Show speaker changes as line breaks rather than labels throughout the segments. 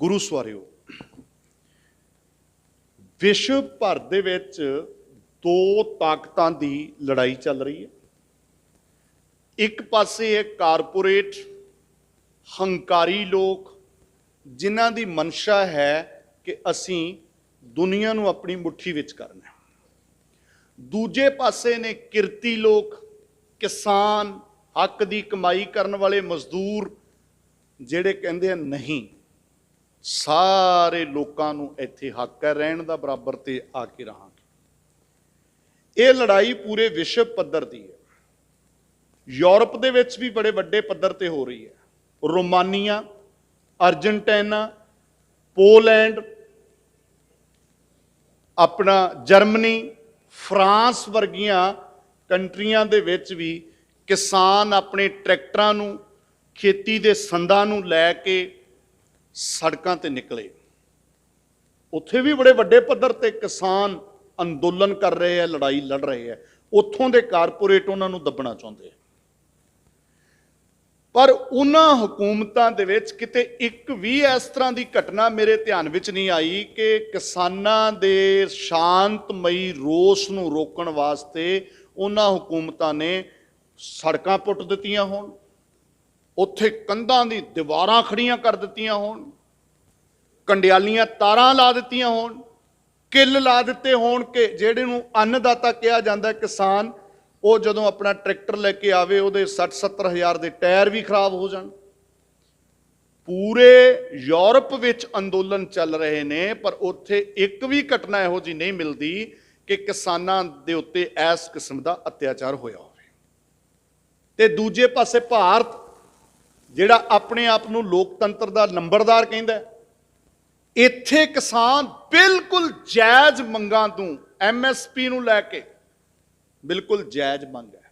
ਗੁਰੂ ਸਵਾਰਿਓ, ਵਿਸ਼ਵ ਭਰ ਦੇ ਵਿੱਚ ਦੋ ਤਾਕਤਾਂ ਦੀ ਲੜਾਈ ਚੱਲ ਰਹੀ ਹੈ। ਇੱਕ ਪਾਸੇ ਹੈ ਕਾਰਪੋਰੇਟ ਹੰਕਾਰੀ ਲੋਕ, ਜਿਨ੍ਹਾਂ ਦੀ ਮਨਸ਼ਾ ਹੈ ਕਿ ਅਸੀਂ ਦੁਨੀਆ ਨੂੰ ਆਪਣੀ ਮੁਠੀ ਵਿੱਚ ਕਰਨਾ ਦੂਜੇ ਪਾਸੇ ਨੇ ਕਿਰਤੀ ਲੋਕ, ਕਿਸਾਨ, ਹੱਕ ਦੀ ਕਮਾਈ ਕਰਨ ਵਾਲੇ ਮਜ਼ਦੂਰ, ਜਿਹੜੇ ਕਹਿੰਦੇ ਆ, ਨਹੀਂ ਸਾਰੇ ਲੋਕਾਂ ਨੂੰ ਇੱਥੇ ਹੱਕ ਹੈ, ਰਹਿਣ ਦਾ ਬਰਾਬਰ ਤੇ ਆ ਕੇ ਰਹਾਂਗੇ। ਇਹ ਲੜਾਈ ਪੂਰੇ ਵਿਸ਼ਵ ਪੱਧਰ ਦੀ ਹੈ। ਯੂਰਪ ਦੇ ਵਿੱਚ ਵੀ ਬੜੇ ਵੱਡੇ ਪੱਧਰ ਤੇ ਹੋ ਰਹੀ ਹੈ। ਰੋਮਾਨੀਆ ਅਰਜਨਟੀਨਾ ਪੋਲੈਂਡ, ਆਪਣਾ ਜਰਮਨੀ, ਫਰਾਂਸ ਵਰਗੀਆਂ ਕੰਟਰੀਆਂ ਦੇ ਵਿੱਚ ਵੀ ਕਿਸਾਨ ਆਪਣੇ ਟਰੈਕਟਰਾਂ ਨੂੰ, ਖੇਤੀ ਦੇ ਸੰਦਾਂ ਨੂੰ ਲੈ ਕੇ ਸੜਕਾਂ ਤੇ ਨਿਕਲੇ। ਉੱਥੇ ਵੀ ਬੜੇ ਵੱਡੇ ਪੱਧਰ ਤੇ ਕਿਸਾਨ ਅੰਦੋਲਨ ਕਰ ਰਹੇ ਆ, ਲੜਾਈ ਲੜ ਰਹੇ ਆ। ਉੱਥੋਂ ਦੇ ਕਾਰਪੋਰੇਟ ਉਹਨਾਂ ਨੂੰ ਦੱਬਣਾ ਚਾਹੁੰਦੇ ਆ। ਪਰ ਉਹਨਾਂ ਹਕੂਮਤਾਂ ਦੇ ਵਿੱਚ ਕਿਤੇ ਇੱਕ ਵੀ ਇਸ ਤਰ੍ਹਾਂ ਦੀ ਘਟਨਾ ਮੇਰੇ ਧਿਆਨ ਵਿੱਚ ਨਹੀਂ ਆਈ ਕਿ ਕਿਸਾਨਾਂ ਦੇ ਸ਼ਾਂਤਮਈ ਰੋਸ ਨੂੰ ਰੋਕਣ ਵਾਸਤੇ ਉਹਨਾਂ ਹਕੂਮਤਾਂ ਨੇ ਸੜਕਾਂ ਪੁੱਟ ਦਿੱਤੀਆਂ ਹੋਣ। ਉੱਥੇ ਕੰਧਾਂ ਦੀ ਦੀਵਾਰਾਂ ਖੜੀਆਂ ਕਰ ਦਿੱਤੀਆਂ ਹੋਣ, ਕੰਡਿਆਲੀਆਂ ਤਾਰਾਂ ਲਾ ਦਿੱਤੀਆਂ ਹੋਣ, ਕਿੱਲ ਲਾ ਦਿੱਤੇ ਹੋਣ ਕਿ ਜਿਹੜੇ ਨੂੰ ਅੰਨਦਾਤਾ ਕਿਹਾ ਜਾਂਦਾ ਕਿਸਾਨ, ਉਹ ਜਦੋਂ ਆਪਣਾ ਟਰੈਕਟਰ ਲੈ ਕੇ ਆਵੇ, ਉਹਦੇ 60 70 ਹਜ਼ਾਰ ਦੇ ਟਾਇਰ ਵੀ ਖਰਾਬ ਹੋ ਜਾਣ। ਪੂਰੇ ਯੂਰਪ ਵਿੱਚ ਅੰਦੋਲਨ ਚੱਲ ਰਹੇ ਨੇ, ਪਰ ਉੱਥੇ ਇੱਕ ਵੀ ਘਟਨਾ ਇਹੋ ਜੀ ਨਹੀਂ ਮਿਲਦੀ ਕਿ ਕਿਸਾਨਾਂ ਦੇ ਉੱਤੇ ਇਸ ਕਿਸਮ ਦਾ ਅਤਿਆਚਾਰ ਹੋਇਆ ਹੋਵੇ। ਤੇ ਦੂਜੇ ਪਾਸੇ ਭਾਰਤ ਜਿਹੜਾ ਆਪਣੇ ਆਪ ਨੂੰ ਲੋਕਤੰਤਰ ਦਾ ਨੰਬਰਦਾਰ ਕਹਿੰਦਾ ਇੱਥੇ ਕਿਸਾਨ ਬਿਲਕੁਲ ਜਾਇਜ਼ ਮੰਗਾਂ ਤੋਂ ਐਮਐਸਪੀ ਨੂੰ ਲੈ ਕੇ ਬਿਲਕੁਲ ਜਾਇਜ਼ ਮੰਗ ਹੈ।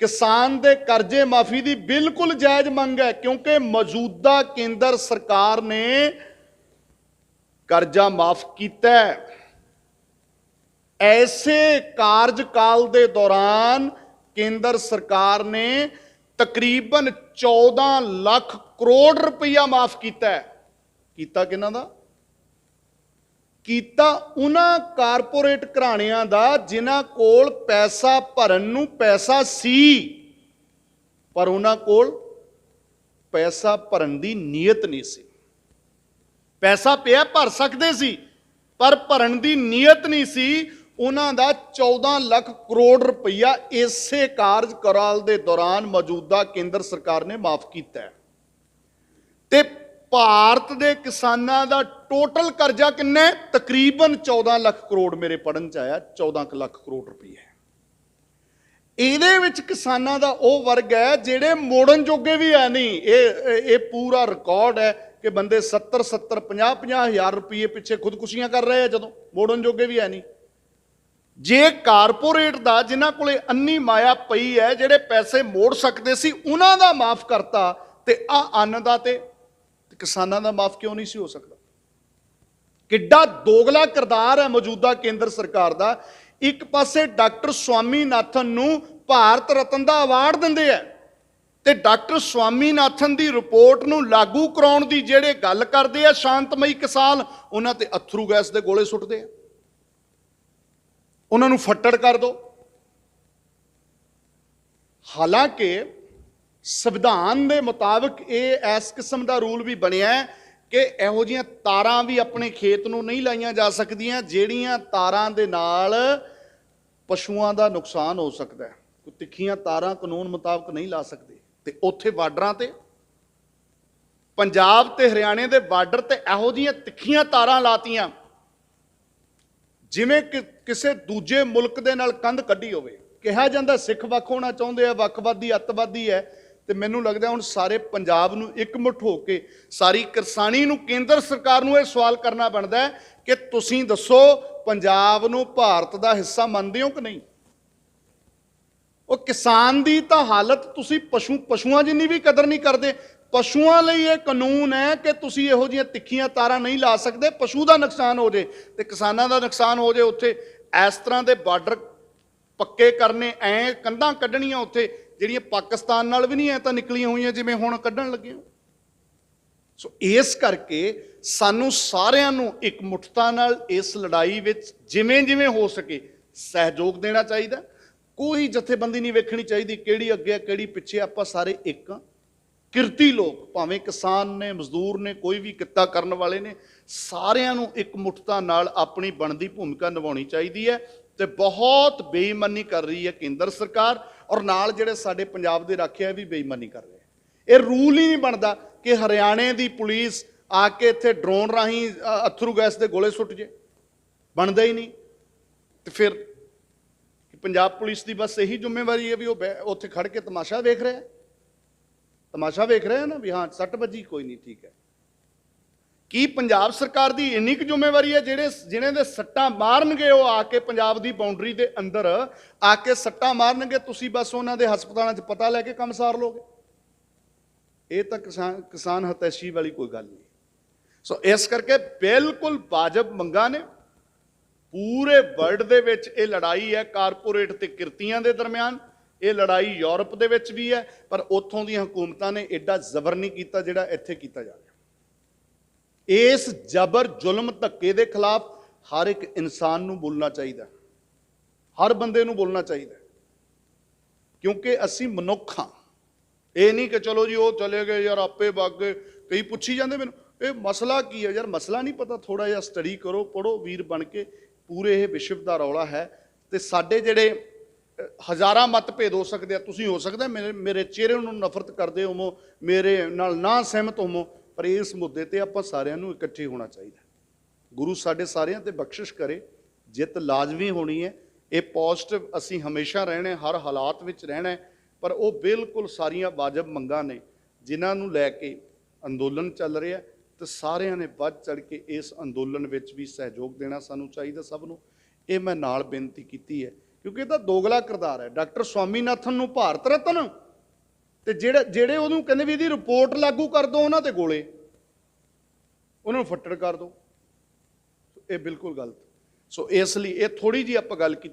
ਕਿਸਾਨ ਦੇ ਕਰਜ਼ੇ ਮਾਫੀ ਦੀ ਬਿਲਕੁਲ ਜਾਇਜ਼ ਮੰਗ ਹੈ ਕਿਉਂਕਿ ਮੌਜੂਦਾ ਕੇਂਦਰ ਸਰਕਾਰ ਨੇ ਕਰਜ਼ਾ ਮਾਫ ਕੀਤਾ ਐਸੇ ਕਾਰਜਕਾਲ ਦੇ ਦੌਰਾਨ ਕੇਂਦਰ ਸਰਕਾਰ ਨੇ ਤਕਰੀਬਨ 14 ਲੱਖ ਕਰੋੜ ਰੁਪਈਆ ਮਾਫ ਕੀਤਾ ਹੈ। ਕੀਤਾ ਕਿਹਨਾਂ ਦਾ? ਕੀਤਾ ਉਹਨਾਂ ਕਾਰਪੋਰੇਟ ਘਰਾਣਿਆਂ ਦਾ ਜਿਨ੍ਹਾਂ ਕੋਲ ਪੈਸਾ ਭਰਨ ਨੂੰ ਪੈਸਾ ਸੀ, ਪਰ ਉਹਨਾਂ ਕੋਲ ਪੈਸਾ ਭਰਨ ਦੀ ਨੀਅਤ ਨਹੀਂ ਸੀ। ਪੈਸਾ ਪਿਆ, ਭਰ ਸਕਦੇ ਸੀ, ਪਰ ਭਰਨ ਦੀ ਨੀਅਤ ਨਹੀਂ ਸੀ। ਉਹਨਾਂ ਦਾ 14 ਲੱਖ ਕਰੋੜ ਰੁਪਈਆ ਇਸੇ ਕਾਰਜਕਾਲ ਦੇ ਦੌਰਾਨ ਮੌਜੂਦਾ ਕੇਂਦਰ ਸਰਕਾਰ ਨੇ ਮਾਫ ਕੀਤਾ ਹੈ। ਤੇ ਭਾਰਤ ਦੇ ਕਿਸਾਨਾਂ ਦਾ ਟੋਟਲ ਕਰਜ਼ਾ ਕਿੰਨਾ ਹੈ? ਤਕਰੀਬਨ 14 ਲੱਖ ਕਰੋੜ ਮੇਰੇ ਪੜਨ ਚ ਆਇਆ 14 ਕੁ ਲੱਖ ਕਰੋੜ ਰੁਪਈਆ ਇਹਦੇ ਵਿੱਚ ਕਿਸਾਨਾਂ ਦਾ ਉਹ ਵਰਗ ਹੈ ਜਿਹੜੇ ਮੋੜਨ ਜੋਗੇ ਵੀ ਹੈ ਨਹੀਂ। ਇਹ, ਇਹ- ਇਹ ਪੂਰਾ ਰਿਕਾਰਡ ਹੈ ਕਿ ਬੰਦੇ 70 70 50 50 ਹਜ਼ਾਰ ਰੁਪਏ ਪਿੱਛੇ ਖੁਦਕੁਸ਼ੀਆਂ ਕਰ ਰਹੇ ਆ ਜਦੋਂ। ਮੋੜਨ ਜੋਗੇ ਵੀ ਹੈ ਨਹੀਂ। ਜੇ ਕਾਰਪੋਰੇਟ ਦਾ, ਜਿਨ੍ਹਾਂ ਕੋਲੇ ਅੰਨੀ ਮਾਇਆ ਪਈ ਹੈ, ਜਿਹੜੇ ਪੈਸੇ ਮੋੜ ਸਕਦੇ ਸੀ, ਉਹਨਾਂ ਦਾ ਮਾਫ ਕਰਤਾ ਤੇ ਆ ਅੰਨ ਦਾ ਤੇ ਕਿਸਾਨਾਂ ਦਾ ਮਾਫ ਕਿਉਂ ਨਹੀਂ ਸੀ ਹੋ ਸਕਦਾ? ਕਿੱਡਾ ਦੋਗਲਾ ਕਿਰਦਾਰ ਹੈ ਮੌਜੂਦਾ ਕੇਂਦਰ ਸਰਕਾਰ ਦਾ। ਇੱਕ ਪਾਸੇ ਡਾਕਟਰ ਸਵਾਮੀਨਾਥਨ ਨੂੰ ਭਾਰਤ ਰਤਨ ਦਾ ਅਵਾਰਡ ਦਿੰਦੇ ਆ ਤੇ ਡਾਕਟਰ ਸਵਾਮੀਨਾਥਨ ਦੀ ਰਿਪੋਰਟ ਨੂੰ ਲਾਗੂ ਕਰਾਉਣ ਦੀ ਜਿਹੜੇ ਗੱਲ ਕਰਦੇ ਆ ਸ਼ਾਂਤਮਈ ਕਿਸਾਨ, ਉਹਨਾਂ ਤੇ ਅਥਰੂ ਗੈਸ ਦੇ ਗੋਲੇ ਸੁੱਟਦੇ ਆ। ਉਹਨਾਂ ਨੂੰ ਫੱਟੜ ਕਰ ਦੋ। ਹਾਲਾਂਕਿ ਸੰਵਿਧਾਨ ਦੇ ਮੁਤਾਬਕ ਇਹ ਇਸ ਕਿਸਮ ਦਾ ਰੂਲ ਵੀ ਬਣਿਆ ਹੈ ਕਿ ਇਹੋ ਜੀਆਂ ਤਾਰਾਂ ਵੀ ਆਪਣੇ ਖੇਤ ਨੂੰ ਨਹੀਂ ਲਾਈਆਂ ਜਾ ਸਕਦੀਆਂ, ਜਿਹੜੀਆਂ ਤਾਰਾਂ ਦੇ ਨਾਲ ਪਸ਼ੂਆਂ ਦਾ ਨੁਕਸਾਨ ਹੋ ਸਕਦਾ ਹੈ। ਕੋਈ ਤਿੱਖੀਆਂ ਤਾਰਾਂ ਕਾਨੂੰਨ ਮੁਤਾਬਕ ਨਹੀਂ ਲਾ ਸਕਦੇ। ਤੇ ਉੱਥੇ ਬਾਰਡਰਾਂ ਤੇ, ਪੰਜਾਬ ਤੇ ਹਰਿਆਣੇ ਦੇ ਬਾਰਡਰ ਤੇ ਇਹੋ ਜੀਆਂ ਤਿੱਖੀਆਂ ਤਾਰਾਂ ਲਾਤੀਆਂ। ਜਿਵੇਂ ਕਿ ਕਿਸੇ ਦੂਜੇ ਮੁਲਕ ਦੇ ਨਾਲ ਕੰਧ ਕੱਢੀ ਹੋਵੇ। ਕਿਹਾ ਜਾਂਦਾ ਸਿੱਖ ਵੱਖ ਹੋਣਾ ਚਾਹੁੰਦੇ ਆ ਵੱਖਵਾਦੀ ਅੱਤਵਾਦੀ ਹੈ। ਤੇ ਮੈਨੂੰ ਲੱਗਦਾ ਹੁਣ ਸਾਰੇ ਪੰਜਾਬ ਨੂੰ ਇਕਮੁੱਠ ਹੋ ਕੇ, ਸਾਰੀ ਕਿਰਸਾਨੀ ਨੂੰ ਕੇਂਦਰ ਸਰਕਾਰ ਨੂੰ ਇਹ ਸਵਾਲ ਕਰਨਾ ਬਣਦਾ ਹੈ ਕਿ ਤੁਸੀਂ ਦੱਸੋ ਪੰਜਾਬ ਨੂੰ ਭਾਰਤ ਦਾ ਹਿੱਸਾ ਮੰਨਦੇ ਹੋ ਕਿ ਨਹੀਂ? ਉਹ ਕਿਸਾਨ ਦੀ ਤਾਂ ਹਾਲਤ ਤੁਸੀਂ ਪਸ਼ੂ, ਪਸ਼ੂਆਂ ਜਿੰਨੀ ਵੀ ਕਦਰ ਨਹੀਂ ਕਰਦੇ ਪਸ਼ੂਆਂ ਲਈ ਇਹ ਕਾਨੂੰਨ ਹੈ ਕਿ ਤੁਸੀਂ ਇਹੋ ਜਿਹੀਆਂ ਤਿੱਖੀਆਂ ਤਾਰਾਂ ਨਹੀਂ ਲਾ ਸਕਦੇ, ਪਸ਼ੂ ਦਾ ਨੁਕਸਾਨ ਹੋ ਜੇ ਤੇ ਕਿਸਾਨਾਂ ਦਾ ਨੁਕਸਾਨ ਹੋ ਜੇ, ਉੱਥੇ ਇਸ ਤਰ੍ਹਾਂ ਦੇ ਬਾਰਡਰ ਪੱਕੇ ਕਰਨੇ, ਐ ਕੰਧਾਂ ਕੱਢਣੀਆਂ ਉੱਥੇ, ਜਿਹੜੀਆਂ ਪਾਕਿਸਤਾਨ ਨਾਲ ਵੀ ਨਹੀਂ ਐ ਤਾਂ ਨਿਕਲੀਆਂ ਹੋਈਆਂ ਜਿਵੇਂ ਹੁਣ ਕੱਢਣ ਲੱਗੇ ਹੋ। ਸੋ ਇਸ ਕਰਕੇ ਸਾਨੂੰ ਸਾਰਿਆਂ ਨੂੰ ਇੱਕ ਮੁਠਤਾ ਨਾਲ ਇਸ ਲੜਾਈ ਵਿੱਚ ਜਿਵੇਂ ਜਿਵੇਂ ਹੋ ਸਕੇ ਸਹਿਯੋਗ ਦੇਣਾ ਚਾਹੀਦਾ ਕੋਈ ਜਥੇਬੰਦੀ ਨਹੀਂ ਵੇਖਣੀ ਚਾਹੀਦੀ ਕਿਹੜੀ ਅੱਗੇ ਕਿਹੜੀ ਪਿੱਛੇ ਆਪਾਂ ਸਾਰੇ ਇੱਕ ਹਾਂ। ਕਿਰਤੀ ਲੋਕ, ਭਾਵੇਂ ਕਿਸਾਨ ਨੇ, ਮਜ਼ਦੂਰ ਨੇ, ਕੋਈ ਵੀ ਕਿੱਤਾ ਕਰਨ ਵਾਲੇ ਨੇ, ਸਾਰਿਆਂ ਨੂੰ ਇੱਕ ਮੁਠਤਾ ਨਾਲ ਆਪਣੀ ਬਣਦੀ ਭੂਮਿਕਾ ਨਿਭਾਉਣੀ ਚਾਹੀਦੀ ਹੈ ਤੇ ਬਹੁਤ ਬੇਈਮਾਨੀ ਕਰ ਰਹੀ ਹੈ ਕੇਂਦਰ ਸਰਕਾਰ ਔਰ ਨਾਲ ਜਿਹੜੇ ਸਾਡੇ ਪੰਜਾਬ ਦੇ ਰਾਖਿਆ ਵੀ ਬੇਈਮਾਨੀ ਕਰ ਰਹੇ ਇਹ ਰੂਲ ਹੀ ਨਹੀਂ ਬਣਦਾ ਕਿ ਹਰਿਆਣੇ ਦੀ ਪੁਲਿਸ ਆ ਕੇ ਇੱਥੇ ਡਰੋਨ ਰਾਹੀਂ ਅਥਰੂ ਗੈਸ ਦੇ ਗੋਲੇ ਸੁੱਟ ਜੇ। ਬਣਦਾ ਹੀ ਨਹੀਂ। ਤੇ ਫਿਰ ਪੰਜਾਬ ਪੁਲਿਸ ਦੀ ਬਸ ਇਹੀ ਜ਼ਿੰਮੇਵਾਰੀ ਹੈ ਵੀ ਉਹ ਬੈ- ਉੱਥੇ ਖੜ ਕੇ ਤਮਾਸ਼ਾ ਵੇਖ ਰਿਹਾ ਹੈ। ਤਮਾਸ਼ਾ ਵੇਖ ਰਿਹਾ ਨਾ ਵੀ ਹਾਂ, ਸੱਟ ਵੱਜੀ, ਕੋਈ ਨਹੀਂ, ਠੀਕ ਹੈ। ਕੀ ਪੰਜਾਬ ਸਰਕਾਰ ਦੀ ਇੰਨੀ ਕੁ ਜ਼ਿੰਮੇਵਾਰੀ ਹੈ ਜਿਹੜੇ ਜਿਨ੍ਹਾਂ ਦੇ ਸੱਟਾਂ ਮਾਰਨਗੇ, ਉਹ ਆ ਕੇ ਪੰਜਾਬ ਦੀ ਬਾਉਂਡਰੀ ਦੇ ਅੰਦਰ ਆ ਕੇ ਸੱਟਾਂ ਮਾਰਨਗੇ, ਤੁਸੀਂ ਬਸ ਉਹਨਾਂ ਦੇ ਹਸਪਤਾਲਾਂ 'ਚ ਪਤਾ ਲੈ ਕੇ ਕੰਮ ਸਾਰ ਲੋਗੇ ਇਹ ਤਾਂ ਕਿਸਾਨ ਕਿਸਾਨ ਹਤੈਸ਼ੀ ਵਾਲੀ ਕੋਈ ਗੱਲ ਨਹੀਂ। ਸੋ ਇਸ ਕਰਕੇ ਬਿਲਕੁਲ ਵਾਜਬ ਮੰਗਾਂ ਨੇ। ਪੂਰੇ ਵਰਲਡ ਦੇ ਵਿੱਚ ਇਹ ਲੜਾਈ ਹੈ ਕਾਰਪੋਰੇਟ ਤੇ ਕਿਰਤੀਆਂ ਦੇ ਦਰਮਿਆਨ। ਇਹ ਲੜਾਈ ਯੂਰਪ ਦੇ ਵਿੱਚ ਵੀ ਹੈ, ਪਰ ਉੱਥੋਂ ਦੀਆਂ ਹਕੂਮਤਾਂ ਨੇ ਐਡਾ ਜ਼ਬਰ ਨਹੀਂ ਕੀਤਾ ਜਿਹੜਾ ਇੱਥੇ ਕੀਤਾ ਜਾ ਰਿਹਾ। ਇਸ ਜ਼ਬਰ ਜ਼ੁਲਮ ਧੱਕੇ ਦੇ ਖਿਲਾਫ ਹਰ ਇੱਕ ਇਨਸਾਨ ਨੂੰ ਬੋਲਣਾ ਚਾਹੀਦਾ ਹਰ ਬੰਦੇ ਨੂੰ ਬੋਲਣਾ ਚਾਹੀਦਾ ਕਿਉਂਕਿ ਅਸੀਂ ਮਨੁੱਖ ਹਾਂ। ਇਹ ਨਹੀਂ ਕਿ ਚਲੋ ਜੀ, ਉਹ ਚਲੇ ਗਏ ਯਾਰ, ਆਪੇ ਵਗ ਗਏ। ਕਈ ਪੁੱਛੀ ਜਾਂਦੇ ਮੈਨੂੰ, ਇਹ ਮਸਲਾ ਕੀ ਹੈ? ਯਾਰ ਮਸਲਾ ਨਹੀਂ ਪਤਾ ਥੋੜਾ ਜਿਹਾ ਸਟੱਡੀ ਕਰੋ ਪੜੋ ਵੀਰ ਬਣ ਕੇ ਪੂਰੇ ਇਹ ਵਿਸ਼ਵ ਦਾ ਰੌਲਾ ਹੈ। ਤੇ ਸਾਡੇ ਜਿਹੜੇ ਹਜ਼ਾਰਾਂ ਮਤਭੇਦ ਹੋ ਸਕਦੇ ਆ, ਤੁਸੀਂ ਹੋ ਸਕਦਾ, ਮੇਰੇ ਮੇਰੇ ਚਿਹਰੇ ਨੂੰ ਨਫ਼ਰਤ ਕਰਦੇ ਹੋਵੋ, ਮੇਰੇ ਨਾਲ ਨਾ ਸਹਿਮਤ ਹੋਵੋ, ਪਰ ਇਸ ਮੁੱਦੇ ਤੇ ਆਪਾਂ ਸਾਰਿਆਂ ਨੂੰ ਇਕੱਠੇ ਹੋਣਾ ਚਾਹੀਦਾ। ਗੁਰੂ ਸਾਡੇ ਸਾਰਿਆਂ ਤੇ ਬਖਸ਼ਿਸ਼ ਕਰੇ, ਜਿੱਤ ਲਾਜ਼ਮੀ ਹੋਣੀ ਹੈ। ਇਹ ਪੋਜ਼ਿਟਿਵ ਅਸੀਂ ਹਮੇਸ਼ਾ ਰਹਿਣਾ ਹਰ ਹਾਲਾਤ ਵਿੱਚ ਰਹਿਣਾ ਪਰ ਉਹ ਬਿਲਕੁਲ ਸਾਰੀਆਂ ਵਾਜਬ ਮੰਗਾਂ ਨੇ, ਜਿਨ੍ਹਾਂ ਨੂੰ ਲੈ ਕੇ ਅੰਦੋਲਨ ਚੱਲ ਰਿਹਾ ਹੈ ਤੇ ਸਾਰਿਆਂ ਨੇ ਵੱਧ ਚੜ ਕੇ ਇਸ ਅੰਦੋਲਨ ਵਿੱਚ ਵੀ ਸਹਿਯੋਗ ਦੇਣਾ ਸਾਨੂੰ ਚਾਹੀਦਾ ਸਭ ਨੂੰ। ਇਹ ਮੈਂ ਨਾਲ ਬੇਨਤੀ ਕੀਤੀ ਹੈ ਕਿਉਂਕਿ ਇਹ ਤਾਂ ਦੋਗਲਾ ਕਿਰਦਾਰ ਹੈ। ਡਾਕਟਰ ਸਵਾਮੀਨਾਥਨ ਨੂੰ ਭਾਰਤ ਰਤਨ। ਤੇ ਜਿਹੜੇ ਜਿਹੜੇ ਉਹਨੂੰ ਕਹਿੰਦੇ ਵੀ ਇਹਦੀ ਰਿਪੋਰਟ ਲਾਗੂ ਕਰ ਦਿਓ ਉਹਨਾਂ ਤੇ ਗੋਲੇ। ਉਹਨਾਂ ਨੂੰ ਫੱਟੜ ਕਰ ਦਿਓ ਇਹ ਬਿਲਕੁਲ ਗਲਤ। ਸੋ ਇਸ ਲਈ ਇਹ ਥੋੜੀ ਜੀ ਆਪਾਂ ਗੱਲ ਕੀਤੀ।